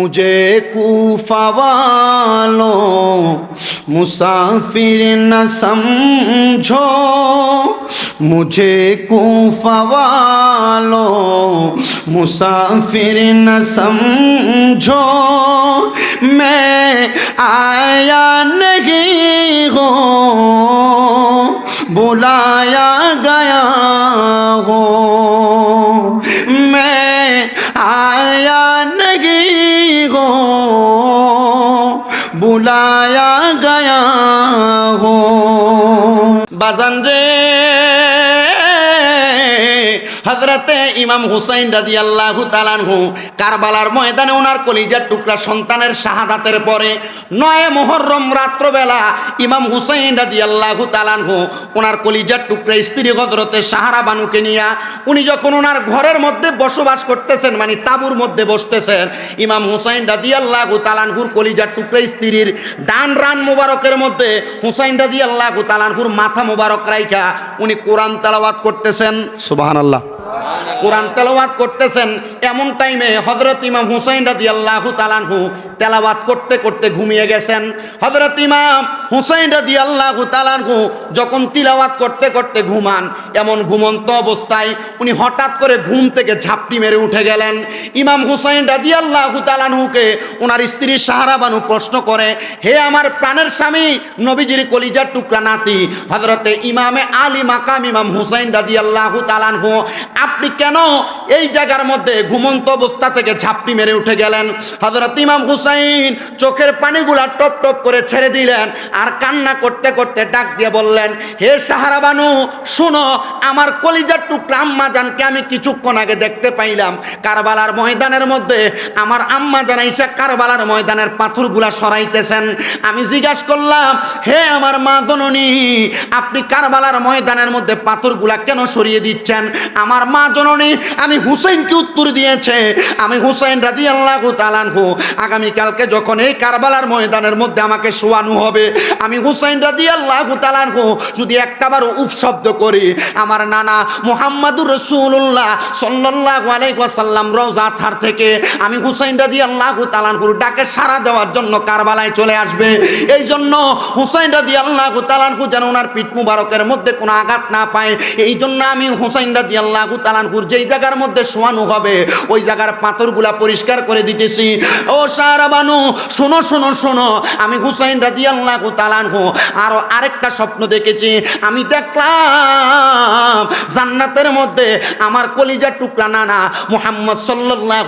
مجھے کوفہ والوں مسافر نہ سمجھو۔ مجھے کوفہ والوں مسافر نہ سمجھو۔ میں آیا نہیں ہوں بلایا گیا ہوں میں آیا বুলায়া গায়া হো। বাজান রে হজরতে ইমাম হুসাইন রাজি আল্লাহ তালানহু কারবালার ময়দানে ওনার কলিজার টুকরা সন্তানের শাহাদাতের পরে নয় মোহরম রাত্রবেলা ইমাম হুসাইন রাজি আল্লাহ তালানহু ওনার কলিজার টুকরা স্ত্রী হজরতে সাহারা বানুকে নিয়া উনি যখন ওনার ঘরের মধ্যে বসবাস করতেছেন মানে তাবুর মধ্যে বসতেছেন, ইমাম হুসাইন রাজি আল্লাহ তালানহুর কলিজার টুকরা স্ত্রীর ডান রান মুবারকের মধ্যে হুসাইন রাজি আল্লাহ তালানহুর মাথা মুবারক রাইখা উনি কোরআন তেলাওয়াত করতেছেন। সুবাহান আল্লাহ কোরআন তেলাওয়াত করতেছেন, এমন টাইমে হজরত ইমাম হুসাইন রাজি আল্লাহ তালানহু তেলাওয়াত করতে করতে ঘুমিয়ে গেছেন। হজরত ইমাম হুসাইন রাজি আল্লাহ তালানহু যখন তিলাওয়াত করতে করতে ঘুমান, এমন ঘুমন্ত অবস্থায় উনি হঠাৎ করে ঘুম থেকে ঝাপটি মেরে উঠে গেলেন। ইমাম হুসাইন রাজি আল্লাহ তালানহুকে ওনার স্ত্রী সাহারা বানু প্রশ্ন করে, হে আমার প্রাণের স্বামী, নবীজির কলিজার টুকরা নাতি হজরতে ইমামে আলী মাকাম ইমাম হুসাইন রাজি আল্লাহ তালানহু আপনি কেন এই জায়গার মধ্যে ঘুমন্ত অবস্থা থেকে ঝাপটি মেরে উঠে গেলেন? হজরত ইমাম হুসাইন চোখের পানিগুলা টপ টপ করে ছেড়ে দিলেন আর কান্না করতে করতে ডাক দিয়ে বললেন, হে সাহারা বানু, শুনো, আমার কলিজার টুকরা আম্মা জানকে আমি কিছুক্ষণ আগে দেখতে পাইলাম। কারবালার ময়দানের মধ্যে আমার আম্মা জান ইসা কারবালার ময়দানের পাথরগুলা সরাইতেছেন। আমি জিজ্ঞাসা করলাম, হে আমার মা জননী, আপনি কারবালার ময়দানের মধ্যে পাথরগুলা কেন সরিয়ে দিচ্ছেন? আমার মা জননী, আমি হুসেনকে উত্তর দিয়েছে। আমি হুসেন রাজি আল্লাহ তালানহু আগামীকালকে যখন এই কারবালার ময়দানের মধ্যে আমাকে শোয়ানো হবে, আমি হুসেন রাজি আল্লাহ তালানহু যদি একটাবার উপশব্দ করি, আমার নানা মোহাম্মদুর রসুল্লাহ সাল্লাহ আলাইসাল্লাম রওজা থার থেকে আমি হুসাইন রাজি আল্লাহ তালানহুর ডাকে সাড়া দেওয়ার জন্য কারবালায় চলে আসবে। এই জন্য হুসাইন রাজি আল্লাহ তালানহু যেন ওনার পিঠ মুবারকের মধ্যে কোনো আঘাত না পায় এই জন্য আমি হুসাইন রাজি আল্লাহ তালানহুর যেই জায়গার মধ্যে শোয়ানো হবে, ওই জায়গার পাথরগুলা পরিষ্কার করে দিতেছি। ও সারা বানু শোনো শোনো শোনো, আমি হুসাইন রাজি আল্লাহ তালানহু আরও আরেকটা স্বপ্ন দেখেছি। আমি দেখলাম জান্নাতের মধ্যে আমার কলিজার টুকরা নানা মুহাম্মদ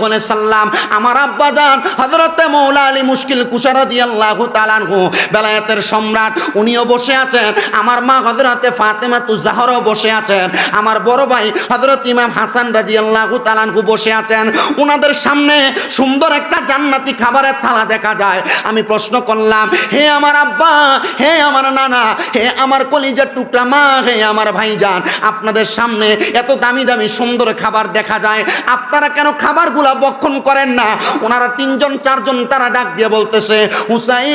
আলাইহি সাল্লাম, আমার আব্বা জান হযরতে মৌলা আলী মুশকিল কুশারদি আল্লাহু তাআলাহু বেলায়েতের সম্রাট, উনিও বসে আছেন। আমার মা হযরতে ফাতেমা তু জাহরাও বসে আছেন। আমার বড় ভাই হযরত ইমাম হাসান রাদিয়াল্লাহু তাআলাহু বসে আছেন। ওনাদের সামনে সুন্দর একটা জান্নাতি খাবারের থালা দেখা যায়। আমি প্রশ্ন করলাম, হে আমার আব্বা, হে আমার নানা, হে আমার কলিজার টুকরা মা, হে আমার ভাইজান, আপনাদের সামনে এত দামি দামি সুন্দর খাবার দেখা যায়। আপনারা কেন খাবারগুলা বক্ষণ করেন না? ওনারা তিনজন, চারজন তারা ডাক দিয়ে বলতেছে, হুসাইন,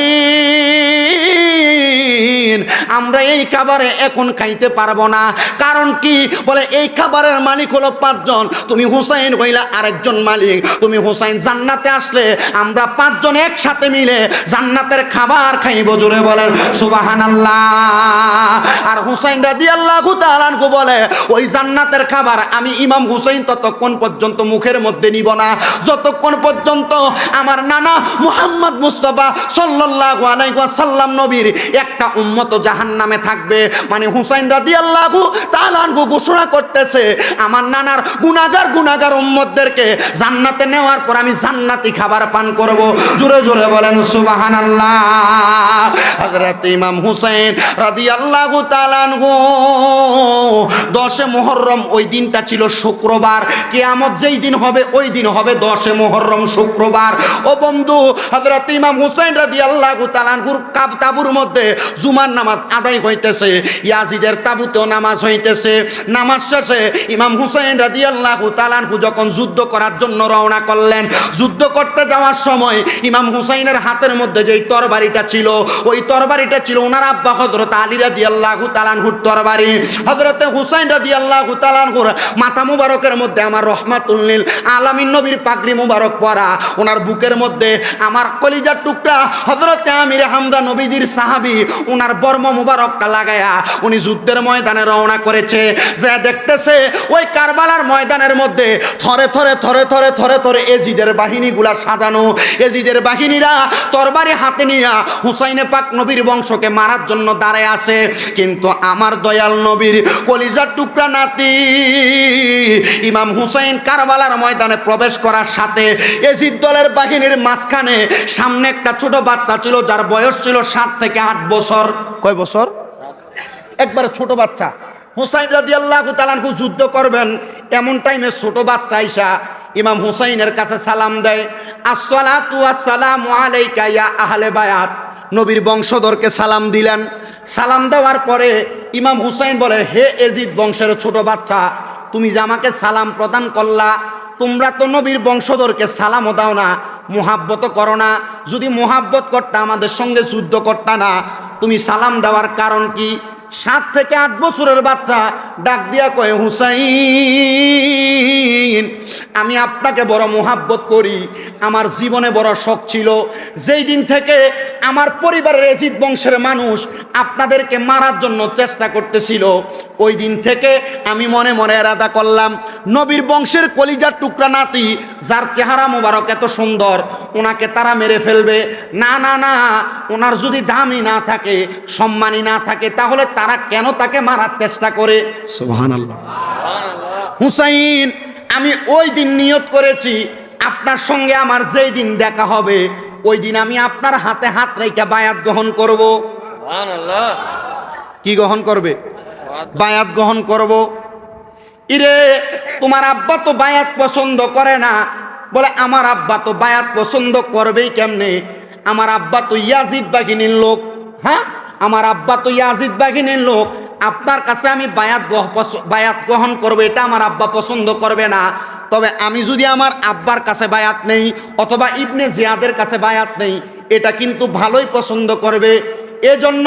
আমরা এই খাবারে এখন খাইতে পারব না। কারণ কি? বলে, এই খাবারের মালিক হলো পাঁচজন। তুমি হুসাইন হইলা আরেকজন মালিক। তুমি হুসাইন জান্নাতে আসলে আমরা পাঁচজন একসাথে মিলে জান্নাতের খাবার খাইব, জোরে বলেন সুবাহান আর হুসাইন রাজি আল্লাহ বলে, ওই জান্নাতের খাবার আমি ইমাম হুসাইন ততক্ষণ পর্যন্ত মুখের মধ্যে নিব না। যতক্ষণ পর্যন্ত আমার নানা মুহাম্মদ মুস্তফা সাল্লাল্লাহু আলাইহি ওয়াসাল্লাম নবীর একটা উম্মত জাহান্নামে থাকবে। মানে হুসাইন রাদিয়াল্লাহু তাআলা আনহু ঘোষণা করতেছে আমার নানার গুনাহগার গুনাহগার উম্মতদেরকে জান্নাতে নেওয়ার পর আমি জান্নাতি খাবার পান করব। জোরে জোরে বলেন, সুবহানাল্লাহ। হযরত ইমাম হুসাইন রাদিয়াল্লাহু তাআলা আনহু, দশে মুহররম ওই দিনটা ছিল শুক্রবার। কিয়ামত যেই দিন হবে, ওই দিন হবে দশে মুহররম শুক্রবার। ও বন্ধু, হযরত ইমাম হুসাইন রাদিয়াল্লাহু তাআলা আনহুর কাব, তাবুর মধ্যে জুমার নামাজ আদায় হইতেছে, ইয়াজিদের তাবুতেও নামাজ হইতেছে। নামাজ শেষে ইমাম হুসাইন রাদিয়াল্লাহু তাআলাহু যখন যুদ্ধ করার জন্য রওনা করলেন, যুদ্ধ করতে যাওয়ার সময় ইমাম হুসাইনের হাতের মধ্যে যেই তরবারিটা ছিল, ওই তরবারিটা ছিল ওনার আব্বা হযরত আলী রাদিয়াল্লাহু তাআলাহুর তরবারি। হযরত হুসাইন রাদিয়াল্লাহু তাআলাহুর মাথা মুবারকের মধ্যে আমার রহমাতুল্লিল আলামিন নবীর পাগড়ি মুবারক পরা, ওনার বুকের মধ্যে আমার কলিজার টুকরা, হযরত আমির হামদা নবীজির সাহাবী, ওনার বর্ম মুবারকটা লাগায়া উনি যুদ্ধের ময়দানে রওনা করেছে। যে দেখতেছে, ওই কারবালার ময়দানের মধ্যে থরে থরে থরে থরে থরে থরে এজিদের বাহিনীগুলা সাজানো। এজিদের বাহিনীরা তরবারি হাতে নিয়া হুসাইনে পাক নবীর বংশকে মারার জন্য দাঁড়ায় আছে। কিন্তু আমার দয়াল নবীর কলিজার টুকরা নাতি ইমাম হুসাইন কারবালার ময়দানে প্রবেশ করার সাথে এজিদ দলের বাহিনীর মাঝখানে সামনে একটা ছোট বাচ্চা ছিল যার বয়স ছিল সাত থেকে আট বছর। কয় বছর? একবারে ছোট বাচ্চা। হুসাইন রাজি আল্লাহ তালানকু যুদ্ধ করবেন, এমন টাইমে ছোট বাচ্চা আইসা ইমাম হুসাইনের কাছে সালাম দেয়, আসসালাতু আসসালামু আলাইকা ইয়া আহলে বায়াত। নবীর বংশধরকে সালাম দিলেন। সালাম দেওয়ার পরে ইমাম হুসাইন বলে, হে এজিদ বংশের ছোট বাচ্চা, তুমি যে আমাকে সালাম প্রদান করলা, তোমরা তো নবীর বংশধরকে সালামও দাও না মোহাব্বত করো না। যদি মোহাব্বত করতা আমাদের সঙ্গে যুদ্ধ করতা না, তুমি সালাম দেওয়ার কারণ কি? সাত থেকে আট বছরের বাচ্চা ডাক দিয়া কয় হুসাইন। আমি আপনাকে বড় মোহাব্বত করি। আমার জীবনে বড় শখ ছিল। যেই দিন থেকে আমার পরিবারের এজিদ বংশের মানুষ আপনাদেরকে মারার জন্য চেষ্টা করতেছিল ওই দিন থেকে আমি মনে মনে এরাদা করলাম নবীর বংশের কলিজার টুকরা নাতি যার চেহারা মোবারক এত সুন্দর ওনাকে তারা মেরে ফেলবে। না না না ওনার যদি দামই না থাকে সম্মানই না থাকে তাহলে তারা কেন তাকে মারার চেষ্টা করে? সুবহানাল্লাহ। হুসাইন আমি ওই দিন নিয়ত করেছি আপনার সঙ্গে আমার যেই দিন দেখা হবে ওই দিন আমি আপনার হাতে হাত রেখে বায়াত গ্রহণ করব। কি গ্রহণ করবে? বায়াত গ্রহণ করব। ইরে তোমার আব্বা তো বায়াত পছন্দ করে না। বলে আমার আব্বা তো বায়াত পছন্দ করবেই কেমনে? আমার আব্বা তো ইয়াজিদ বাহিনীর লোক। হ্যাঁ? আমার আব্বা তো ইয়াজিদ বাহিনীর লোক। আপনার কাছে আমি বায়াত বায়াত গ্রহণ করব, এটা আমার আব্বা পছন্দ করবে না। তবে আমি যদি আমার আব্বার কাছে বায়াত নেই, অথবা ইবনে জিয়াদের কাছে বায়াত নেই, এটা কিন্তু ভালোই পছন্দ করবে। এজন্য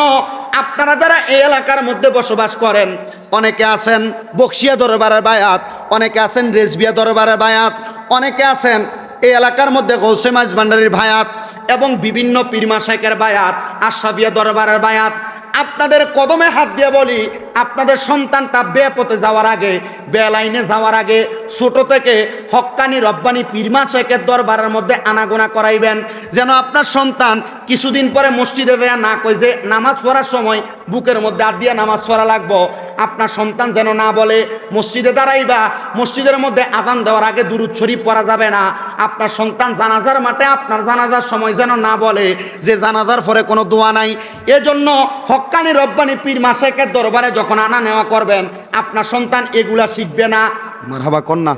আপনারা যারা এই এলাকার মধ্যে বসবাস করেন, অনেকে আছেন বক্সিয়া দরবারের বায়াত, অনেকে আছেন রেজবিয়া দরবারের বায়াত, অনেকে আছেন এই এলাকার মধ্যে গৌসে মাছ ভান্ডারির বায়াত এবং বিভিন্ন পীরমা শেখের বায়াত আশাবিয়া দরবারের বায়াত আপনাদের কদমে হাত দিয়ে বলি আপনাদের সন্তানটা বেপথে যাওয়ার আগে, বেলাইনে যাওয়ার আগে ছোট থেকে হক্কানি রব্বানি পীরমা শেখের দরবারের মধ্যে আনাগোনা করাইবেন। যেন আপনার সন্তান কিছুদিন পরে মসজিদে দেয়া না কই যে নামাজ পড়ার সময় বুকের মধ্যে আর দিয়ে নামাজ পড়া লাগবো। আপনার সন্তান যেন না বলে, মসজিদে দাঁড়াইবা, মসজিদের মধ্যে আদান দেওয়ার আগে দুরুদ শরীফ পড়া যাবে না। আপনার সন্তান জানাজার মাঠে আপনার জানাজার সময় যেন না বলে, যে জানাজার পরে কোনো দোয়া নাই। এজন্য হক্কানি রব্বানি, পীর মাসেকের দরবারে যখন আনা নেওয়া করবেন আপনার সন্তান এগুলা শিখবে না। মারহাবা কন্যা।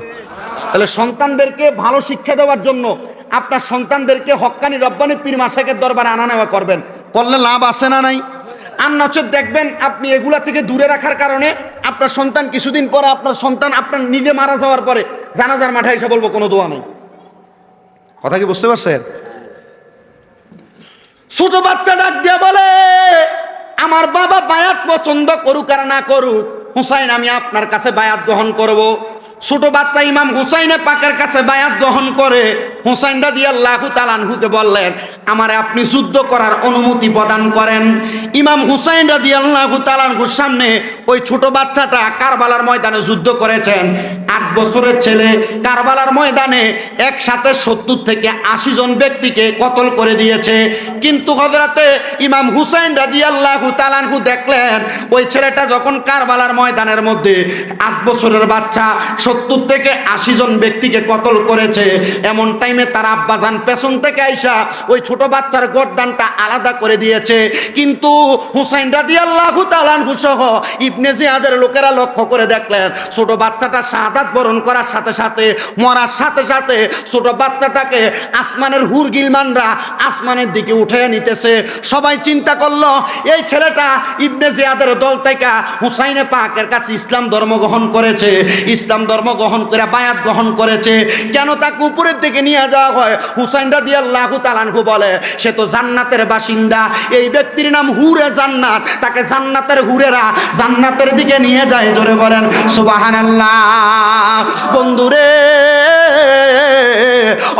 তাহলে সন্তানদেরকে ভালো শিক্ষা দেওয়ার জন্য আপনার সন্তানদেরকে হক্কানি রব্বানি পীর মাসেকের দরবারে আনা নেওয়া করবেন। করলে লাভ আছে না নাই? আর নচর দেখবেন আপনি এগুলা থেকে দূরে রাখার কারণে আপনার সন্তান কিছুদিন পরে আপনার সন্তান আপনার নিজে মারা যাওয়ার পরে জানাজার মাঠে এসে বলব কোনো দোয়া নেই। কথা কি বুঝতে পারছেন? ছোট বাচ্চা ডাক দিয়ে বলে আমার বাবা বায়াত পছন্দ করুক আর না করুক, হুসাইন, আমি আপনার কাছে বায়াত গ্রহণ করব। ছোট বাচ্চা ইমাম হুসাইনে পাকের কাছে বায়াত গ্রহণ করে হুসাইন রাদি আল্লাহ তালানহুকে বললেন, আমারে আপনি যুদ্ধ করার অনুমতি প্রদান করেন। ইমাম হুসাইন রাদি আল্লাহ তালানহুর সামনে ওই ছোট বাচ্চাটা কারবালার ময়দানে যুদ্ধ করেছেন। আট বছরের ছেলে কারবালার ময়দানে একসাথে সত্তর থেকে আশি জন ব্যক্তিকে কতল করে দিয়েছে। কিন্তু হজরাতে ইমাম হুসাইন রাজি আল্লাহ তালানহু দেখলেন, ওই ছেলেটা যখন কারবালার ময়দানের মধ্যে আট বছরের বাচ্চা সত্তর থেকে আশি জন ব্যক্তিকে কতল করেছে এমন টাইম তার আব্বাজান পেছন থেকে আইসা ওই ছোট বাচ্চার গর্দানটা আলাদা করে দিয়েছে। কিন্তু হুসাইন রাদি আল্লাহ তালানহু সহ ইবনে জিয়াদের লোকেরা লক্ষ্য করে দেখলেন, ছোট বাচ্চাটা শাহাদাত বরণ করার সাথে সাথে, মরার সাথে সাথে ছোট বাচ্চাটাকে আসমানের হুর গিলমানরা আসমানের দিকে উঠে নিতেছে। সবাই চিন্তা করল, এই ছেলেটা ইবনে জিয়াদের দল থেকে হুসাইনে পাকের কাছে ইসলাম ধর্ম গ্রহণ করেছে। ইসলাম ধর্ম গ্রহণ করে বায়াত গ্রহণ করেছে। কেন তাকে উপরের দিকে নিয়ে যাওয়া হয়। হুসাইন রাদি আল্লাহ তালানহু বলে, সে তো জান্নাতের বাসিন্দা। এই ব্যক্তির নাম হুরে জান্নাত। তাকে জান্নাতের হুরেরা জান্নাতের দিকে নিয়ে যায়, জোরে বলেন সুবাহান বন্ধুরে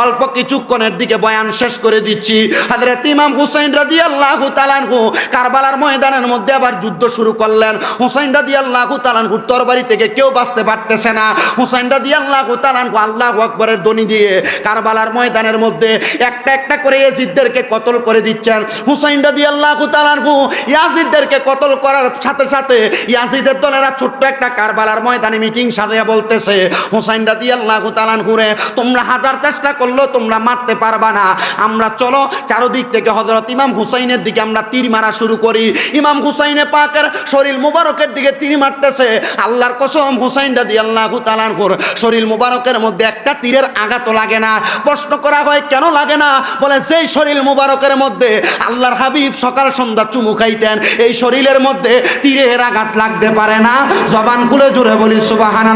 অল্প কিছুক্ষণের দিকে বয়ান শেষ করে দিচ্ছি। হাজরত ইমাম হুসাইন রাজি আল্লাহ তালানহু কারবালার ময়দানের মধ্যে আবার যুদ্ধ শুরু করলেন। হুসাইন রাজি আল্লাহ তালানহু তরবারি থেকে কেউ বাঁচতে পারতেছে না। হুসাইন রাজি আল্লাহ তালানহু আল্লাহ আকবরের দনি দিয়ে কারবালার ময়দানের মধ্যে একটা একটা করে ইয়াজিদদেরকে কতল করে দিচ্ছেন। হুসাইন রাজি আল্লাহ তালানহু ইয়াজিদদেরকে কতল করার সাথে সাথে ইয়াজিদের দলেরা ছোট্ট একটা কারবালার ময়দানে মিটিং সাজিয়ে বলতেছে, হুসাইন রাজি আল্লাহ তালানহুরে তোমরা হাজার চেষ্টা করলেও তোমরা মারতে পারবা না। আমরা চলো চারদিক থেকে হজরত ইমাম হুসাইনের দিকে আমরা তীর মারা শুরু করি। ইমাম হুসাইনে পাকের শরীর মুবারকের দিকে তীর মারতেছে। আল্লাহর কসম হুসাইন রাদি আল্লাহ তালানহুর শরীর মুবারকের মধ্যে একটা তীরের আঘাত লাগে না। প্রশ্ন করা হয়, কেন লাগে না? বলে সেই শরীর মুবারকের মধ্যে আল্লাহর হাবিব সকাল সন্ধ্যা চুমু খাইতেন, এই শরীরের মধ্যে তীরের আঘাত লাগতে পারে না। জবান খুলে জুড়ে বলি সুবাহান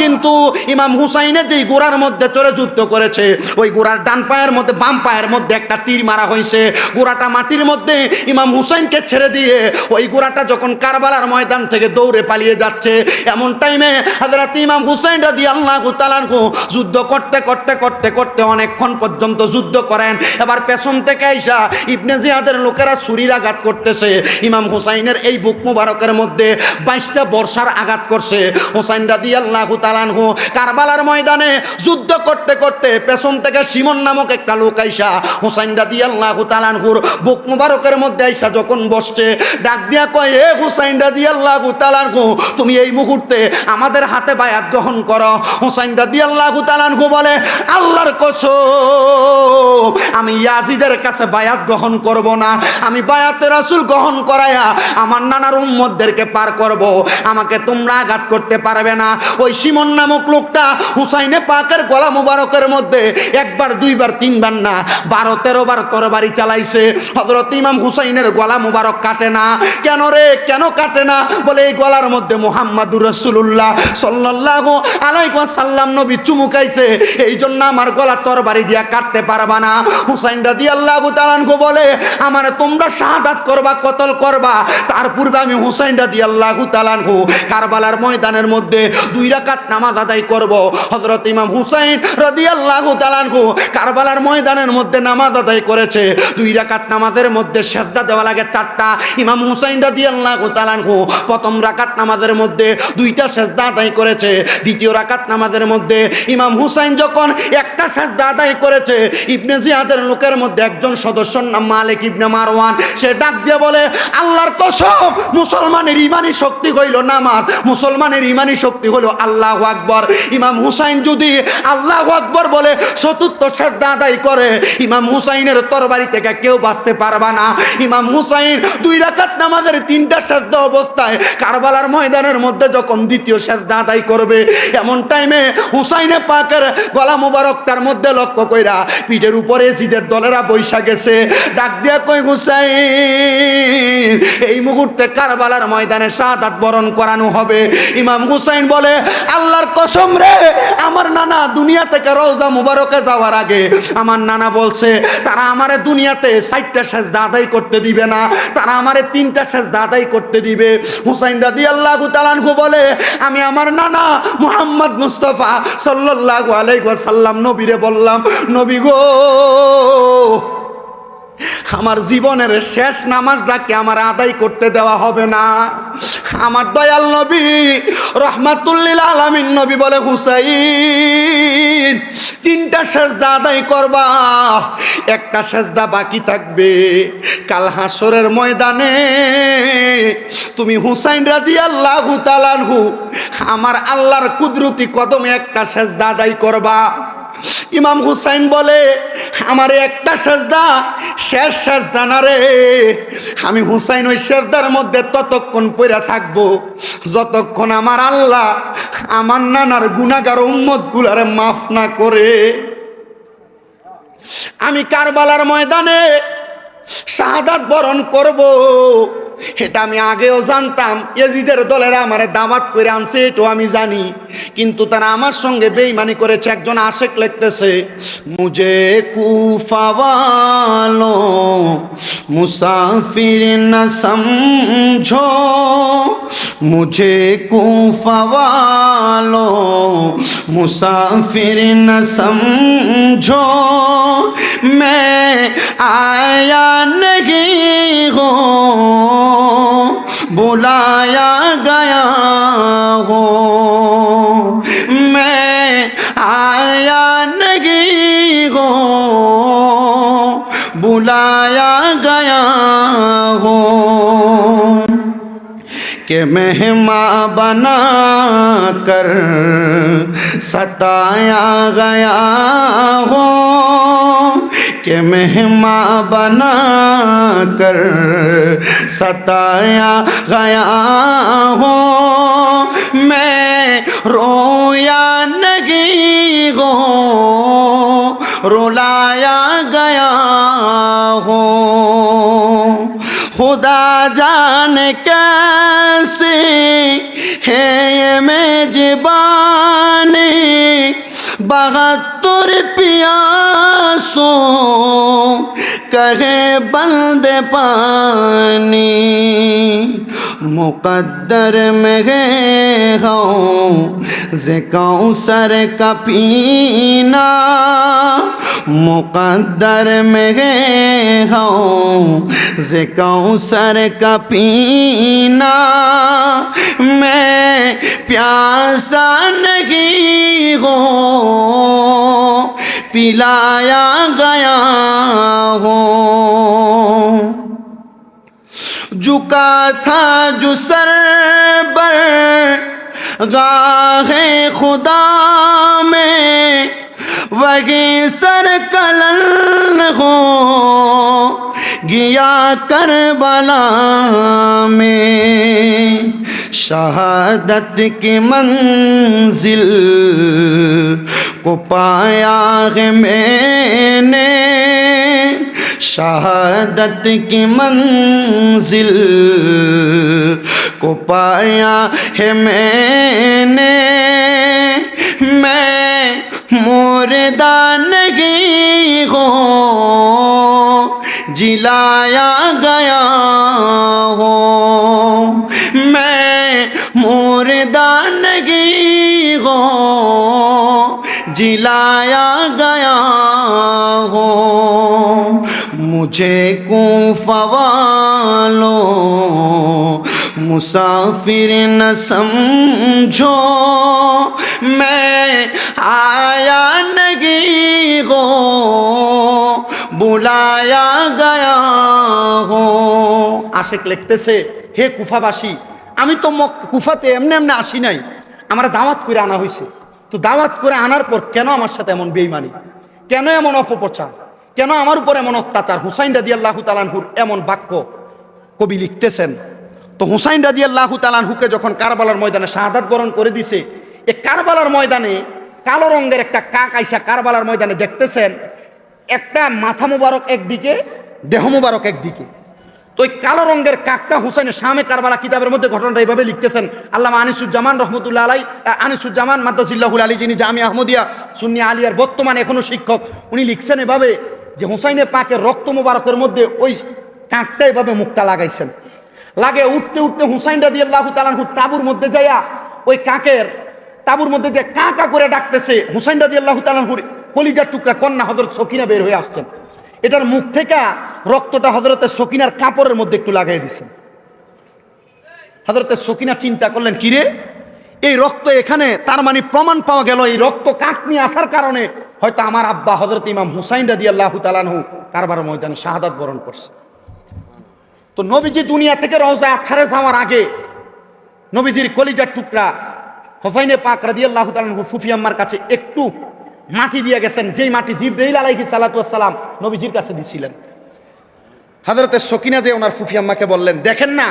কিন্তু ইমাম হুসাইনে যেই গোড়ার মধ্যে চলে যুদ্ধ করেছে। ওই গোড়ার ডান পায়ের মধ্যে, বাম পায়ের মধ্যে একটা তীর মারা হয়েছে গোড়াটা মাটির মধ্যে ইমাম হুসাইনকে ছেড়ে দিয়ে ওই গোড়াটা যখন কারবালার ময়দান থেকে দৌড়ে পালিয়ে যাচ্ছে, এমন টাইমে হাজরাত ইমাম হুসাইন রাদি আল্লাহ তালানহু যুদ্ধ করতে করতে করতে করতে অনেকক্ষণ পর্যন্ত যুদ্ধ করেন। এবার পেছন থেকে আইসা ইবনে জিয়াদের লোকেরা ছুরির আঘাত করতেছে। ইমাম হুসাইনের এই বুক মুবারকের মধ্যে বাইশটা বর্ষার আঘাত করছে। হুসাইন রাদি আল্লাহ তালানহু কারবালার ময়দানে যুদ্ধ করতে করতে করতে পেছন থেকে সিমন নামক একটা লোক আইসা হুসাইন রাদি আল্লাহ তালানহুর বুক মুবারকের মধ্যে আইসা যখন বসছে, ডাক দিয়া কয়, এ হুসাইন রাদি আল্লাহ তালানহু তুমি এই মুহূর্তে আমাদের হাতে বায়াত গ্রহণ করো। হুসাইন রাদি আল্লাহ তালানহু বলে, আল্লাহর কসম, আমি ইয়াজিদের কাছে বায়াত গ্রহণ করব না। আমি বায়াতে রাসূল গ্রহণ করায়া আমার নানার উম্মতদেরকে পার করব। আমাকে তোমরা আঘাত করতে পারবে না। ওই সিমন নামক লোকটা হুসাইনে পাকের গলা মুবারকের মধ্যে একবার, দুইবার, তিনবার না, বারো তেরো বার তরবারি চালাইছে। হজরত ইমাম হুসাইনের গলা মুবারক কাটে না। কেন রে? কেন কাটে না? বলে এই গলার মধ্যে মোহাম্মদুর রসুল্লাহ সাল্লাহ আলাইসাল্লাম নবী চুমুকাইছে এই জন্য আমার গলা তরবারি দিয়া কাটতে পারবা না। হুসাইন রাদি আল্লাহ তালানকো বলে, আমার তোমরা শাহাদাত করবা, কতল করবা? তার পূর্বে আমি হুসাইন রাদি আল্লাহ তালানকু কারবালার ময়দানের মধ্যে দুই রাকাত নামাজ আদায় করব। হজরত ইমাম হুসাইন রাদি আল্লাহ তালানকু কারবালার ময়দানের মধ্যে নামাজ আদায় করেছে। দুই রাকাত নামাজের মধ্যে শ্রদ্ধা দেওয়া লাগে চারটা। ইমাম হুসাইন রাদি আল্লাহ তালানকু প্রথম রাকাত নামাজের মধ্যে দুইটা সেজদা আদায় করেছে। দ্বিতীয় রাকাত নামাজের মধ্যে ইমাম হুসাইন যখন একটা সেজদা আদায় করেছে, ইবনে লোকের মধ্যে একজন সদস্যর নাম মালিক ইবনে মারওয়ান, সে ডাক দিয়ে বলে, আল্লাহর কসম, মুসলমানের ইমানি শক্তি হইল নামাজ, মুসলমানের ইমানি শক্তি হলো আল্লাহ আকবর। ইমাম হুসাইন যদি আল্লাহ আকবর বলে, চতুর্থ শ্রদ্ধা আদায় করে। ইমাম হুসাইনের তরবারি থেকে কেউ বাঁচতে পারবা না। ইমাম হুসাইন দুই রাকাত নামাজের তিনটা শ্রদ্ধা অবস্থায় কারবালার ময়দানের মধ্যে যখন দ্বিতীয় শ্রদ্ধা আদায় করবে, এমন টাইমে হুসাইনে পাকের গলা মুবারক তার মধ্যে লক্ষ্য কইরা পিঠের উপরে জিদের দলেরা বৈশা গেছে। ডাক দিয়া কই হুসাইন, এই মুহূর্তে কারবালার ময়দানে শাহাদাত বরণ করানো হবে। ইমাম হুসাইন বলে, আল্লাহর কসম রে, আমার নানা দুনিয়া থেকে রওজা মুবারকে যাওয়ার আগে আমার নানা বলছে, তারা আমারে দুনিয়াতে চারটা শেষ দাদাই করতে দিবে না, তারা আমারে তিনটা শেষ দাদাই করতে দিবে। হুসাইন রাদি আল্লাহ তালানহু বলে, আমি আমার নানা মোহাম্মদ মুস্তফা সাল্লাহ আলাইকুয়া ওয়াসাল্লাম নবীরে বললাম, নবী গো আমার জীবনের শেষ নামাজটাকে আমার আদায় করতে দেওয়া হবে না। আমার দয়াল নবী রহমাতুল্লিল আলামিন নবী বলে, হুসাইন, তিনটা সেজদা আদায় করবা, একটা সেজদা বাকি থাকবে। কাল হাসরের ময়দানে তুমি হুসাইন রাজি আল্লাহ তালানহু আমার আল্লাহর কুদরতি কদমে একটা সেজদা আদায় করবা। ইমাম হুসাইন বলে, আমার একটা সেজদা, শেষ সেজদা না রে। আমি হুসাইন ওই সেজদার মধ্যে ততক্ষণ পড়ে থাকব। যতক্ষণ আমার আল্লাহ আমার নানার গুণাগার উম্মত গুলারে মাফ না করে। আমি কারবালার ময়দানে শাহাদাত বরণ করব। এটা আমি আগেও জানতাম এজিদের দলেরা আমারে দাওয়াত করে আনছে এটাও আমি জানি কিন্তু তারা আমার সঙ্গে বেইমানি করেছে একজন আশেক লিখতেছে মুজে কুফাওয়ালো মুসাফির না সমঝো মুঝে কুফাওয়ালো মুসাফির না সমঝো मैं आया नहीं हो بلایا گیا ہو میں آیا نہیں ہو بلایا گیا ہو کہ مہماں بنا کر ستایا گیا ہو کہ مہما بنا کر ستایا گیا ہو میں رویا نہیں گو رولایا گیا ہو خدا جان کیسے ہے میں جبان بہتر پیاسوں کہے بند پانی مقدر میں گے ہوں زکاؤں سر کا پینا مقدر میں گے ہوں زکاؤں سر کا پینا میں پیاسا نہیں ہوں پلایا گیا ہوں جکا تھا جو سر بر گاہ خدا میں وہی سر کلن ہو۔ گیا کربلا میں۔ شہادت کی منزل کو پایا ہے میں نے۔ شہادت کی منزل کو پایا ہے میں نے۔ میں مردہ نہیں ہوں، جلایا گیا ہوں۔ میں مردہ نہیں ہوں، جلایا گیا मुझे कूफा वालों मुसाफिर न समझो मैं आया नहीं हो বুলায়া গায়া হো আশেক লিখতেছে হে কুফাবাসী আমি তো মক কুফাতে এমনি এমনি আসি নাই আমার দাওয়াত করে আনা হয়েছে তো দাওয়াত করে আনার পর কেন আমার সাথে এমন বেইমানি কেন এমন অপপ্রচার কেন আমার উপর এমন অত্যাচার? হুসাইন রাদি আল্লাহ তালানহুর এমন বাক্য কবি লিখতেছেন। তো হুসাইন রাজি আল্লাহ তালানহুকে যখন কারবালার ময়দানে শাহাদাত বরণ করে দিছে, এ কারবালার ময়দানে কালো রঙের একটা কাক আইসা কারবালার ময়দানে দেখতেছেন, একটা মাথা মোবারক একদিকে, দেহ মোবারক একদিকে। তো ওই কালো রঙের কাকটা হুসাইনের শামে কারবালা কিতাবের মধ্যে ঘটনাটা এইভাবে লিখতেছেন আল্লাহ আনিসুজ্জামান রহমতুল্লাহ আলাই আনিসুজ্জামান মাদ্দাসিল্লাহুল আলী যিনি জামি আহমদিয়া সুন্নি আলিয়ার বর্তমানে এখনও শিক্ষক, উনি লিখছেন এভাবে যে হুসাইনের পাকের রক্ত মোবারকের মধ্যে ওই কাকটা এভাবে মুখটা লাগাইছেন। লাগে উঠতে উঠতে হুসাইন রাদি আল্লাহ তালানহু তাবুর মধ্যে যাইয়া ওই কাকের তাবুর মধ্যে যে কা কা করে ডাকতেছে, হুসাইন রাজি আল্লাহ তালানহুর কলিজার টুকরা কন্যা হজরত সকিনা বের হয়ে আসছেন। এটার মুখ থেকে রক্তটা হজরতের সকিনার কাপড়ের মধ্যে একটু লাগাই দিছেন। হজরতের সকিনা চিন্তা করলেন কিরে এই রক্ত এখানে, তার মানে প্রমাণ পাওয়া গেল, এই রক্ত কাক নিয়ে আসার কারণে হয়তো আমার আব্বা হজরত ইমাম হুসাইন রাজি আল্লাহ তালানহু কারবার ময়দানে শাহাদাত বরণ করছে। তো নবীজি দুনিয়া থেকে রওজা আথারে যাওয়ার আগে নবীজির কলিজার টুকরা হোসাইনে পাক রাজি আল্লাহ তালু ফুফি আম্মার কাছে একটু মাটি দিয়ে গেছেন, যেই মাটি জিব্রাইল আলাইহি সালাতু সালাম নবীজির কাছে দিছিলেন। হাজরতে সকিনা যে ওনার ফুফি আম্মাকে বললেন, দেখেন না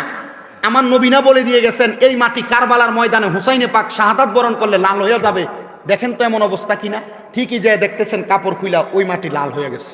আমার নবীনা বলে দিয়ে গেছেন, এই মাটি কারবালার ময়দানে হুসাইনে পাক শাহাদাত বরণ করলে লাল হয়ে যাবে। দেখেন তো এমন অবস্থা কিনা? ঠিকই যায় দেখতেছেন কাপড় খুইলা ওই মাটি লাল হয়ে গেছে।